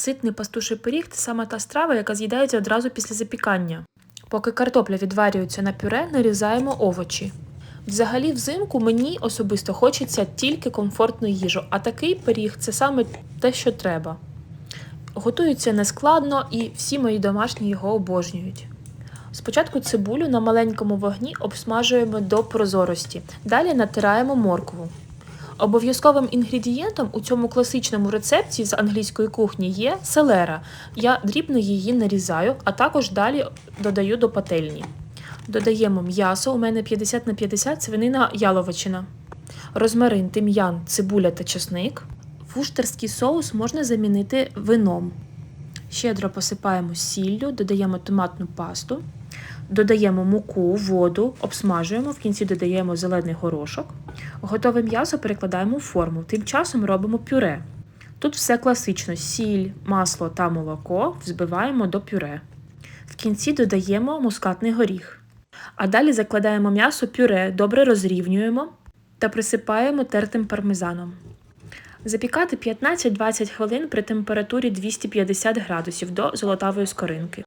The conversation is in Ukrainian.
Ситний пастуший пиріг це саме та страва, яка з'їдається одразу після запікання. Поки картопля відварюється на пюре, нарізаємо овочі. Взагалі, взимку мені особисто хочеться тільки комфортну їжу, а такий пиріг це саме те, що треба. Готується нескладно і всі мої домашні його обожнюють. Спочатку цибулю на маленькому вогні обсмажуємо до прозорості, далі натираємо моркву. Обов'язковим інгредієнтом у цьому класичному рецепті з англійської кухні є селера. Я дрібно її нарізаю, а також далі додаю до пательні. Додаємо м'ясо, у мене 50 на 50 свинина яловичина, розмарин, тим'ян, цибуля та чесник. Вуштерський соус можна замінити вином. Щедро посипаємо сіллю, додаємо томатну пасту, додаємо муку, воду, обсмажуємо, в кінці додаємо зелений горошок. Готове м'ясо перекладаємо в форму. Тим часом робимо пюре. Тут все класично: сіль, масло та молоко взбиваємо до пюре. В кінці додаємо мускатний горіх. А далі закладаємо м'ясо пюре, добре розрівнюємо та присипаємо тертим пармезаном. Запікати 15-20 хвилин при температурі 250 градусів до золотавої скоринки.